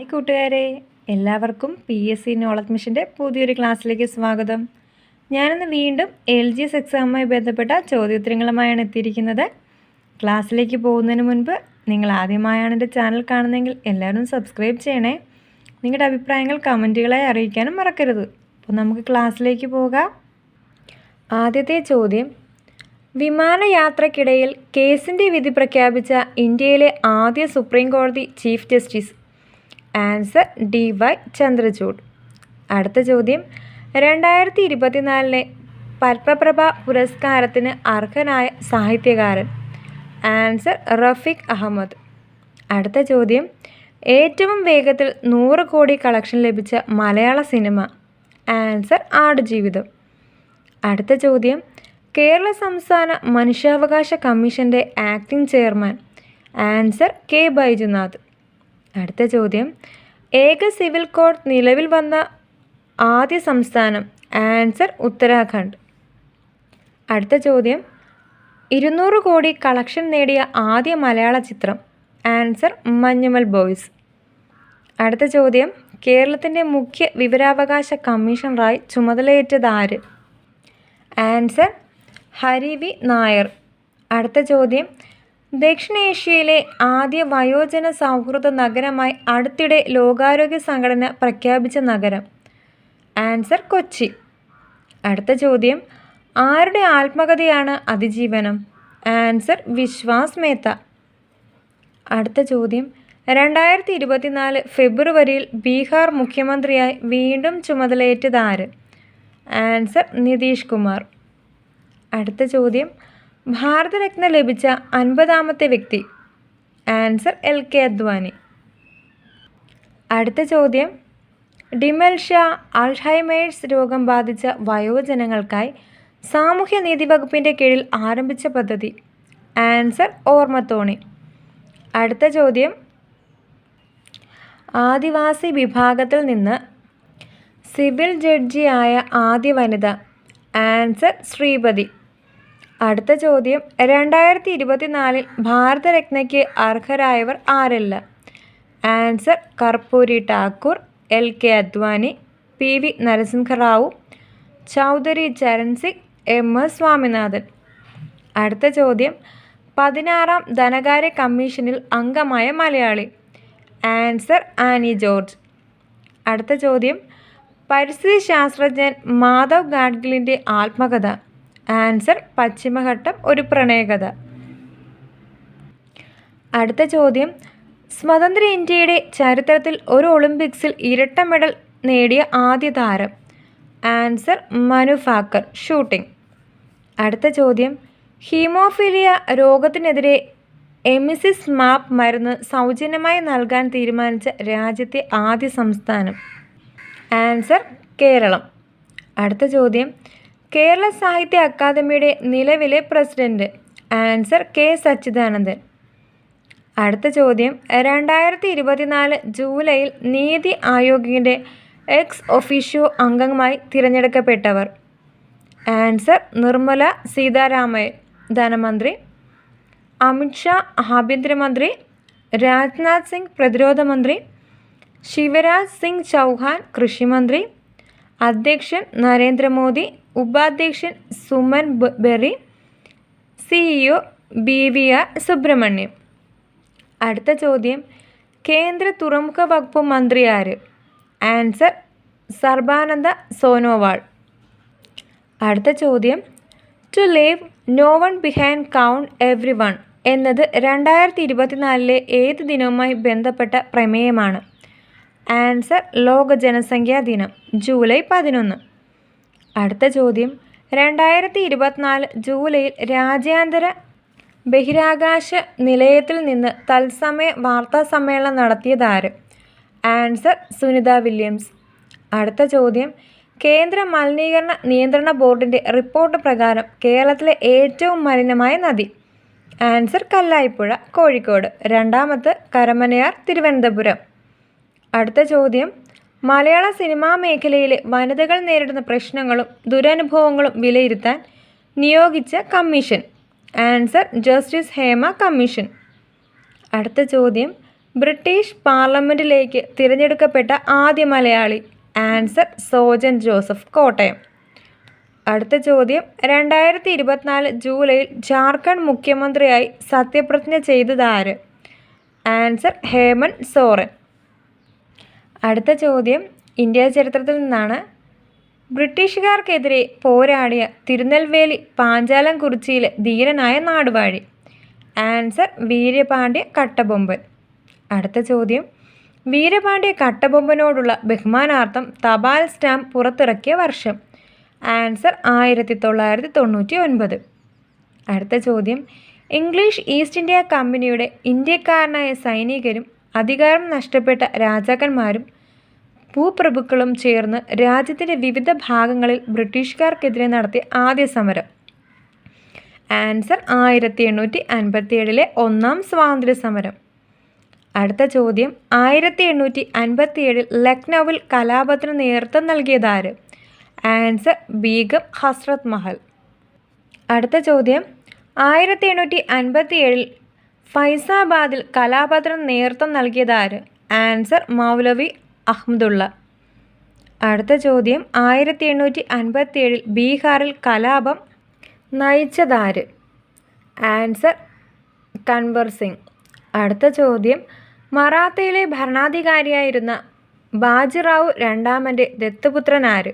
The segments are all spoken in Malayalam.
ഹായ് കൂട്ടുകാരെ. എല്ലാവർക്കും പി എസ് സി നോളജ് മിഷന്റെ പുതിയൊരു ക്ലാസ്സിലേക്ക് സ്വാഗതം. ഞാനിന്ന് വീണ്ടും എൽ ജി എസ് എക്സാമുമായി ബന്ധപ്പെട്ട ചോദ്യോത്തരങ്ങളുമായാണ് എത്തിയിരിക്കുന്നത്. ക്ലാസ്സിലേക്ക് പോകുന്നതിന് മുൻപ് നിങ്ങൾ ആദ്യമായാണ് എന്റെ ചാനൽ കാണുന്നതെങ്കിൽ എല്ലാവരും സബ്സ്ക്രൈബ് ചെയ്യണേ. നിങ്ങളുടെ അഭിപ്രായങ്ങൾ കമന്റുകളായി അറിയിക്കാനും മറക്കരുത്. അപ്പോൾ നമുക്ക് ക്ലാസ്സിലേക്ക് പോകാം. ആദ്യത്തെ ചോദ്യം. വിമാനയാത്രക്കിടയിൽ കേസിന്റെ വിധി പ്രഖ്യാപിച്ച ഇന്ത്യയിലെ ആദ്യ സുപ്രീം കോടതി chief justice answer D Y Chandrachud. അടുത്ത ചോദ്യം. രണ്ടായിരത്തി ഇരുപത്തിനാലിലെ പത്മപ്രഭ പുരസ്കാരത്തിന് അർഹനായ സാഹിത്യകാരൻ ആൻസർ റഫീഖ് അഹമ്മദ്. അടുത്ത ചോദ്യം. ഏറ്റവും വേഗത്തിൽ നൂറ് കോടി കളക്ഷൻ ലഭിച്ച മലയാള സിനിമ ആൻസർ ആടുജീവിതം. അടുത്ത ചോദ്യം. കേരള സംസ്ഥാന മനുഷ്യാവകാശ കമ്മീഷന്റെ acting chairman answer K Baijunath. അടുത്ത ചോദ്യം. ഏക സിവിൽ കോഡ് നിലവിൽ വന്ന ആദ്യ സംസ്ഥാനം ആൻസർ ഉത്തരാഖണ്ഡ്. അടുത്ത ചോദ്യം. ഇരുന്നൂറ് കോടി കളക്ഷൻ നേടിയ ആദ്യ മലയാള ചിത്രം ആൻസർ മഞ്ഞുമൽ ബോയ്സ്. അടുത്ത ചോദ്യം. കേരളത്തിന്റെ മുഖ്യ വിവരാവകാശ കമ്മീഷണറായി ചുമതലയേറ്റത് ആര്? Answer Hari V Nair. അടുത്ത ചോദ്യം. ദക്ഷിണേഷ്യയിലെ ആദ്യ വയോജന സൗഹൃദ നഗരമായി അടുത്തിടെ ലോകാരോഗ്യ സംഘടന പ്രഖ്യാപിച്ച നഗരം. ആൻസർ കൊച്ചി. അടുത്ത ചോദ്യം. ആരുടെ ആത്മകഥയാണ് അതിജീവനം? ആൻസർ വിശ്വാസ് മേത്ത. അടുത്ത ചോദ്യം. രണ്ടായിരത്തി ഇരുപത്തിനാല് ഫെബ്രുവരിയിൽ ബീഹാർ മുഖ്യമന്ത്രിയായി വീണ്ടും ചുമതലയേറ്റത് ആര്? ആൻസർ നിതീഷ് കുമാർ. അടുത്ത ചോദ്യം. ഭാരതരത്ന ലഭിച്ച അൻപതാമത്തെ വ്യക്തി. Answer L K Advani. അടുത്ത ചോദ്യം. ഡിമൽഷ്യ അൾഹൈമേഴ്സ് രോഗം ബാധിച്ച വയോജനങ്ങൾക്കായി സാമൂഹ്യനീതി വകുപ്പിന്റെ കീഴിൽ ആരംഭിച്ച പദ്ധതി. ആൻസർ ഓർമ്മത്തോണി. അടുത്ത ചോദ്യം. ആദിവാസി വിഭാഗത്തിൽ നിന്ന് സിവിൽ ജഡ്ജിയായ ആദ്യ വനിത. ആൻസർ ശ്രീപതി. അടുത്ത ചോദ്യം രണ്ടായിരത്തി ഇരുപത്തിനാലിൽ ഭാരതരത്നയ്ക്ക് അർഹരായവർ ആരല്ല? Answer Karpoori Thakur L K Advani P V Narasimha Rao Chaudhary Charan Singh M S Swaminathan. അടുത്ത ചോദ്യം പതിനാറാം ധനകാര്യ കമ്മീഷനിൽ അംഗമായ മലയാളി. Answer Annie George. അടുത്ത ചോദ്യം പരിസ്ഥിതി ശാസ്ത്രജ്ഞൻ മാധവ് ഗാഡ്ഗിലിന്റെ ആത്മകഥ. ആൻസർ പശ്ചിമഘട്ടം ഒരു പ്രണയകഥ. അടുത്ത ചോദ്യം. സ്വതന്ത്ര ഇന്ത്യയുടെ ചരിത്രത്തിൽ ഒരു ഒളിമ്പിക്സിൽ ഇരട്ട മെഡൽ നേടിയ ആദ്യ താരം. Answer Manu Bhaker shooting. അടുത്ത ചോദ്യം. ഹീമോഫീലിയ രോഗത്തിനെതിരെ എമിസിസ് മാപ്പ് മരുന്ന് സൗജന്യമായി നൽകാൻ തീരുമാനിച്ച രാജ്യത്തെ ആദ്യ സംസ്ഥാനം. ആൻസർ കേരളം. അടുത്ത ചോദ്യം. കേരള സാഹിത്യ അക്കാദമിയുടെ നിലവിലെ പ്രസിഡന്റ് ആൻസർ കെ സച്ചിദാനന്ദൻ. അടുത്ത ചോദ്യം. രണ്ടായിരത്തി ഇരുപത്തിനാല് ജൂലൈയിൽ നീതി ആയോഗിന്റെ എക്സ് ഒഫീഷ്യോ അംഗമായി തിരഞ്ഞെടുക്കപ്പെട്ടവർ. ആൻസർ നിർമ്മല സീതാരാമൻ ധനമന്ത്രി. അമിത്ഷാ ആഭ്യന്തരമന്ത്രി. രാജ്നാഥ് സിംഗ് പ്രതിരോധ മന്ത്രി. ശിവരാജ് സിംഗ് ചൗഹാൻ കൃഷിമന്ത്രി. അധ്യക്ഷൻ നരേന്ദ്രമോദി ഉപാധ്യക്ഷൻ Suman Bery CEO B V R Subrahmanyam. അടുത്ത ചോദ്യം കേന്ദ്ര തുറമുഖ വകുപ്പ് മന്ത്രി ആര്? ആൻസർ സർബാനന്ദ സോനോവാൾ. അടുത്ത ചോദ്യം to leave no one behind count every one എന്നത് രണ്ടായിരത്തി ഇരുപത്തിനാലിലെ ഏത് ദിനവുമായി ബന്ധപ്പെട്ട പ്രമേയമാണ്? ആൻസർ ലോക ജനസംഖ്യാ ദിനം ജൂലൈ പതിനൊന്ന്. അടുത്ത ചോദ്യം. രണ്ടായിരത്തി ഇരുപത്തിനാല് ജൂലൈയിൽ രാജ്യാന്തര ബഹിരാകാശ നിലയത്തിൽ നിന്ന് തത്സമയ വാർത്താ സമ്മേളനം നടത്തിയതാര് ആൻസർ സുനിത വില്യംസ്. അടുത്ത ചോദ്യം. കേന്ദ്ര മലിനീകരണ നിയന്ത്രണ ബോർഡിന്റെ റിപ്പോർട്ട് പ്രകാരം കേരളത്തിലെ ഏറ്റവും മലിനമായ നദി. ആൻസർ കല്ലായിപ്പുഴ കോഴിക്കോട്. രണ്ടാമത് കരമനയാർ തിരുവനന്തപുരം. അടുത്ത ചോദ്യം. മലയാള സിനിമാ മേഖലയിലെ വനിതകൾ നേരിടുന്ന പ്രശ്നങ്ങളും ദുരനുഭവങ്ങളും വിലയിരുത്താൻ നിയോഗിച്ച commission. Answer justice Hema commission. അടുത്ത ചോദ്യം. ബ്രിട്ടീഷ് പാർലമെന്റിലേക്ക് തിരഞ്ഞെടുക്കപ്പെട്ട ആദ്യ മലയാളി. Answer Sojan Joseph Kottayam. അടുത്ത ചോദ്യം. രണ്ടായിരത്തി ഇരുപത്തിനാല് ജൂലൈയിൽ ജാർഖണ്ഡ് മുഖ്യമന്ത്രിയായി സത്യപ്രതിജ്ഞ ചെയ്തതാര് ആൻസർ ഹേമൻ സോറൻ. അടുത്ത ചോദ്യം. ഇന്ത്യ ചരിത്രത്തിൽ നിന്നാണ്. ബ്രിട്ടീഷുകാർക്കെതിരെ പോരാടിയ തിരുനെൽവേലി പാഞ്ചാലം കുറിച്ചിയിലെ ധീരനായ നാടുവാഴി. ആൻസർ വീരപാണ്ഡ്യ കട്ടബൊമ്പൻ. അടുത്ത ചോദ്യം. വീരപാണ്ഡ്യ കട്ടബൊമ്പനോടുള്ള ബഹുമാനാർത്ഥം തപാൽ സ്റ്റാമ്പ് പുറത്തിറക്കിയ വർഷം. ആൻസർ ആയിരത്തി തൊള്ളായിരത്തി തൊണ്ണൂറ്റി ഒൻപത് അടുത്ത ചോദ്യം. ഇംഗ്ലീഷ് ഈസ്റ്റ് ഇന്ത്യ കമ്പനിയുടെ ഇന്ത്യക്കാരനായ സൈനികരും അധികാരം നഷ്ടപ്പെട്ട രാജാക്കന്മാരും ഭൂപ്രഭുക്കളും ചേർന്ന് രാജ്യത്തിന്റെ വിവിധ ഭാഗങ്ങളിൽ ബ്രിട്ടീഷുകാർക്കെതിരെ നടത്തിയ ആദ്യ സമരം. ആൻസർ ആയിരത്തി എണ്ണൂറ്റി അൻപത്തി ഏഴിലെ ഒന്നാം സ്വാതന്ത്ര്യ സമരം. അടുത്ത ചോദ്യം ആയിരത്തി എണ്ണൂറ്റി അൻപത്തി ഏഴിൽ ലക്നൌവിൽ കലാപത്തിന് നേതൃത്വം നൽകിയതാര് ആൻസർ ബീഗം ഹസ്രത് മഹൽ. അടുത്ത ചോദ്യം ആയിരത്തി എണ്ണൂറ്റി അൻപത്തി ഏഴിൽ ഫൈസാബാദിൽ കലാപത്രം നേതൃത്വം നൽകിയതാര്? ആൻസർ മൗലവി അഹമ്മദുള്ള അടുത്ത ചോദ്യം. ആയിരത്തി എണ്ണൂറ്റി അൻപത്തി ഏഴിൽ ബീഹാറിൽ കലാപം നയിച്ചതാര്? ആൻസർ കൻവർ സിംഗ്. അടുത്ത ചോദ്യം. മറാത്തയിലെ ഭരണാധികാരിയായിരുന്ന ബാജിറാവു രണ്ടാമന്റെ ദത്തുപുത്രനാര്?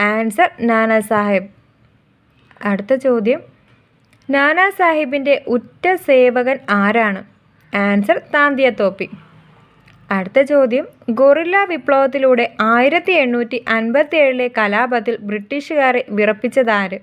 ആൻസർ നാനാ സാഹിബ് അടുത്ത ചോദ്യം. നാനാ സാഹിബിന്റെ ഉറ്റ സേവകൻ ആരാണ്? ആൻസർ താന്തിയ തോപ്പി. അടുത്ത ചോദ്യം ഗൊറില്ല വിപ്ലവത്തിലൂടെ ആയിരത്തി എണ്ണൂറ്റി അൻപത്തി ഏഴിലെ കലാപത്തിൽ ബ്രിട്ടീഷുകാരെ വിറപ്പിച്ചതാര്?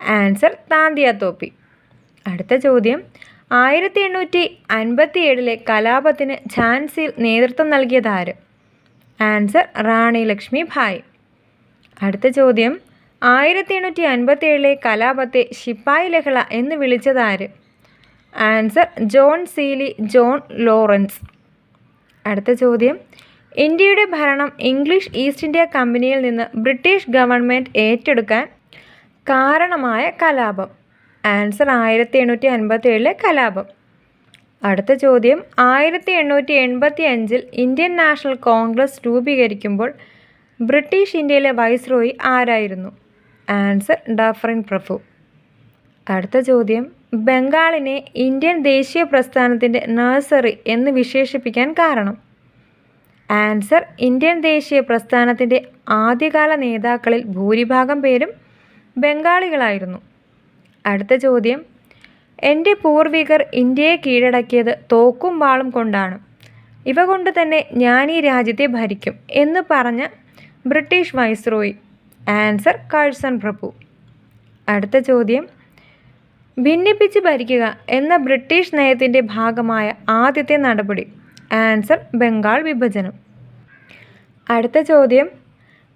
ആൻസർ താന്തിയ തോപ്പി. അടുത്ത ചോദ്യം ആയിരത്തി എണ്ണൂറ്റി അൻപത്തി ഏഴിലെ കലാപത്തിന് ഝാൻസിയിൽ നേതൃത്വം നൽകിയതാര്? ആൻസർ റാണി ലക്ഷ്മി ഭായ്. അടുത്ത ചോദ്യം ആയിരത്തി എണ്ണൂറ്റി അൻപത്തി ഏഴിലെ കലാപത്തെ ശിപ്പായി ലഹള എന്ന് വിളിച്ചതാര്? Answer John Seeley John Lawrence. അടുത്ത ചോദ്യം. ഇന്ത്യയുടെ ഭരണം ഇംഗ്ലീഷ് ഈസ്റ്റ് ഇന്ത്യ കമ്പനിയിൽ നിന്ന് ബ്രിട്ടീഷ് ഗവൺമെന്റ് ഏറ്റെടുക്കാൻ കാരണമായ കലാപം. ആൻസർ ആയിരത്തി എണ്ണൂറ്റി അൻപത്തി ഏഴിലെ കലാപം. അടുത്ത ചോദ്യം. ആയിരത്തി എണ്ണൂറ്റി എൺപത്തി അഞ്ചിൽ ഇന്ത്യൻ നാഷണൽ കോൺഗ്രസ് രൂപീകരിക്കുമ്പോൾ ബ്രിട്ടീഷ് ഇന്ത്യയിലെ വൈസ്രോയി ആരായിരുന്നു? ആൻസർ ഡഫറിൻ പ്രഭു. അടുത്ത ചോദ്യം. ബംഗാളിനെ ഇന്ത്യൻ ദേശീയ പ്രസ്ഥാനത്തിന്റെ നഴ്സറി എന്ന് വിശേഷിപ്പിക്കാൻ കാരണം? ആൻസർ ഇന്ത്യൻ ദേശീയ പ്രസ്ഥാനത്തിന്റെ ആദ്യകാല നേതാക്കളിൽ ഭൂരിഭാഗം പേരും ബംഗാളികളായിരുന്നു. അടുത്ത ചോദ്യം. എന്റെ പൂർവികർ ഇന്ത്യയെ കീഴടക്കിയത് തോക്കും വാളും കൊണ്ടാണ്. ഇവ കൊണ്ട് തന്നെ ഞാൻ ഈ രാജ്യത്തെ ഭരിക്കും എന്ന് പറഞ്ഞ ബ്രിട്ടീഷ് വൈസ്രോയി ആൻസർ കാഴ്സൺ പ്രഭു. അടുത്ത ചോദ്യം. ഭിന്നിപ്പിച്ച് ഭരിക്കുക എന്ന ബ്രിട്ടീഷ് നയത്തിന്റെ ഭാഗമായ ആദ്യത്തെ നടപടി. ആൻസർ ബംഗാൾ വിഭജനം. അടുത്ത ചോദ്യം.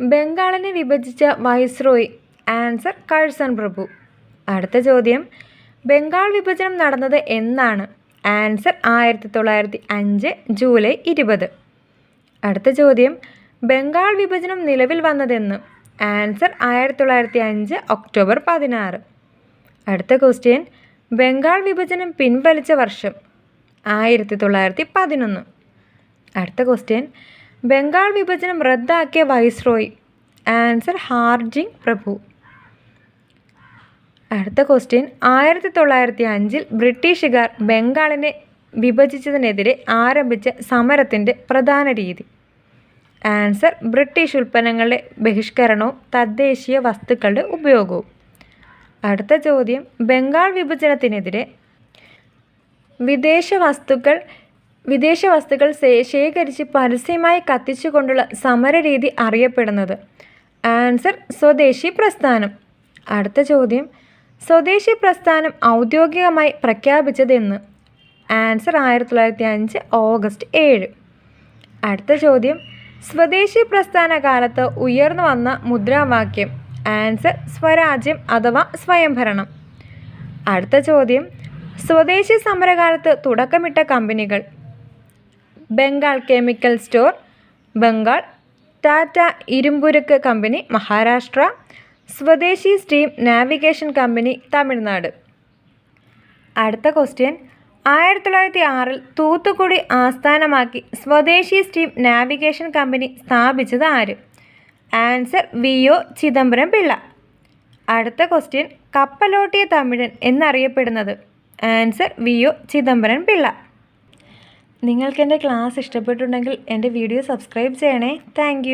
ബംഗാളിനെ വിഭജിച്ച വൈസ്രോയ്. ആൻസർ കഴ്സൺ പ്രഭു. അടുത്ത ചോദ്യം. ബംഗാൾ വിഭജനം നടന്നത് എന്നാണ്. ആൻസർ ആയിരത്തി തൊള്ളായിരത്തി അഞ്ച് ജൂലൈ ഇരുപത്. അടുത്ത ചോദ്യം. ബംഗാൾ വിഭജനം നിലവിൽ വന്നതെന്ന്. ആൻസർ ആയിരത്തി തൊള്ളായിരത്തി അഞ്ച് ഒക്ടോബർ പതിനാറ്. അടുത്ത ക്വസ്റ്റ്യൻ ബംഗാൾ വിഭജനം പിൻവലിച്ച വർഷം ആയിരത്തി തൊള്ളായിരത്തി പതിനൊന്ന് അടുത്ത ക്വസ്റ്റ്യൻ ബംഗാൾ വിഭജനം റദ്ദാക്കിയ വൈസ്രോയി ആൻസർ ഹാർജിങ് പ്രഭു. അടുത്ത ക്വസ്റ്റ്യൻ ആയിരത്തി തൊള്ളായിരത്തി അഞ്ചിൽ ബ്രിട്ടീഷുകാർ ബംഗാളിനെ വിഭജിച്ചതിനെതിരെ ആരംഭിച്ച സമരത്തിന്റെ പ്രധാന രീതി. ആൻസർ ബ്രിട്ടീഷ് ഉൽപ്പന്നങ്ങളുടെ ബഹിഷ്കരണവും തദ്ദേശീയ വസ്തുക്കളുടെ ഉപയോഗവും. അടുത്ത ചോദ്യം ബംഗാൾ വിഭജനത്തിനെതിരെ വിദേശ വസ്തുക്കൾ വിദേശ വസ്തുക്കൾ ശേഖരിച്ച് പരസ്യമായി കത്തിച്ചുകൊണ്ടുള്ള സമരരീതി അറിയപ്പെടുന്നത്. ആൻസർ സ്വദേശി പ്രസ്ഥാനം. അടുത്ത ചോദ്യം സ്വദേശി പ്രസ്ഥാനം ഔദ്യോഗികമായി പ്രഖ്യാപിച്ചതെന്ന്. ആൻസർ ആയിരത്തി തൊള്ളായിരത്തി അഞ്ച് ഓഗസ്റ്റ് ഏഴ്. അടുത്ത ചോദ്യം സ്വദേശി പ്രസ്ഥാന കാലത്ത് ഉയർന്നു വന്ന മുദ്രാവാക്യം ആൻസർ സ്വരാജ്യം അഥവാ സ്വയംഭരണം. അടുത്ത ചോദ്യം സ്വദേശി സമരകാലത്ത് തുടക്കമിട്ട കമ്പനികൾ Bengal chemical store Bengal Tata ഇരുമ്പുരുക്ക് company Maharashtra swadeshi steam navigation company Tamil Nadu. അടുത്ത ക്വസ്റ്റ്യൻ ആയിരത്തി തൊള്ളായിരത്തി ആറിൽ തൂത്തുക്കുടി ആസ്ഥാനമാക്കി സ്വദേശി സ്റ്റീം നാവിഗേഷൻ കമ്പനി സ്ഥാപിച്ചത് ആര്? Answer V O Chidambaram Pillai. അടുത്ത ക്വസ്റ്റ്യൻ കപ്പലോട്ടിയ തമിഴൻ എന്നറിയപ്പെടുന്നത്. Answer V O Chidambaram Pillai. നിങ്ങൾക്ക് എന്റെ ക്ലാസ് ഇഷ്ടപ്പെട്ടുണ്ടെങ്കിൽ എന്റെ വീഡിയോ സബ്സ്ക്രൈബ് ചെയ്യണേ. താങ്ക്